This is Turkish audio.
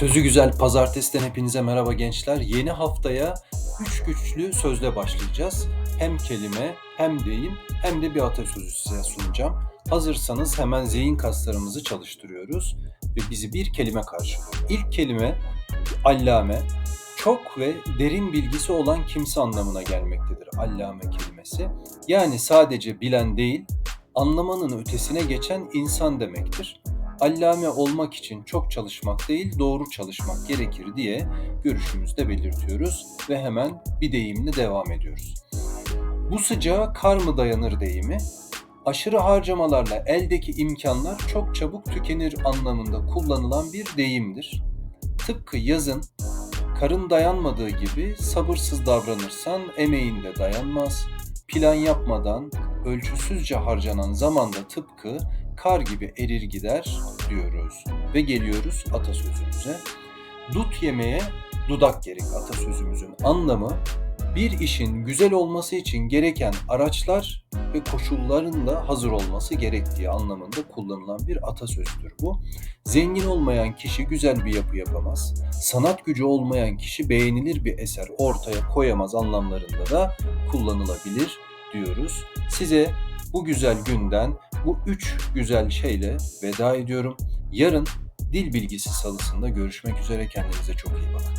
Sözü güzel pazartesiden hepinize merhaba gençler. Yeni haftaya üç güçlü sözle başlayacağız. Hem kelime, hem deyim, hem de bir atasözü size sunacağım. Hazırsanız hemen zihin kaslarımızı çalıştırıyoruz ve bizi bir kelime karşılıyor. İlk kelime allame, çok ve derin bilgisi olan kimse anlamına gelmektedir allame kelimesi. Yani sadece bilen değil, anlamanın ötesine geçen insan demektir allame olmak için çok çalışmak değil doğru çalışmak gerekir diye görüşümüzde belirtiyoruz ve hemen bir deyimle devam ediyoruz. Bu sıcağa kar mı dayanır deyimi aşırı harcamalarla eldeki imkanlar çok çabuk tükenir anlamında kullanılan bir deyimdir. Tıpkı yazın karın dayanmadığı gibi sabırsız davranırsan emeğin de dayanmaz. Plan yapmadan ölçüsüzce harcanan zaman da tıpkı kar gibi erir gider diyoruz. Ve geliyoruz atasözümüze. Dut yemeye dudak gerek atasözümüzün anlamı bir işin güzel olması için gereken araçlar ve koşulların da hazır olması gerektiği anlamında kullanılan bir atasözüdür bu. Zengin olmayan kişi güzel bir yapı yapamaz. Sanat gücü olmayan kişi beğenilir bir eser ortaya koyamaz anlamlarında da kullanılabilir diyoruz. Size bu güzel günden bu üç güzel şeyle veda ediyorum. Yarın dil bilgisi salısında görüşmek üzere. Kendinize çok iyi bakın.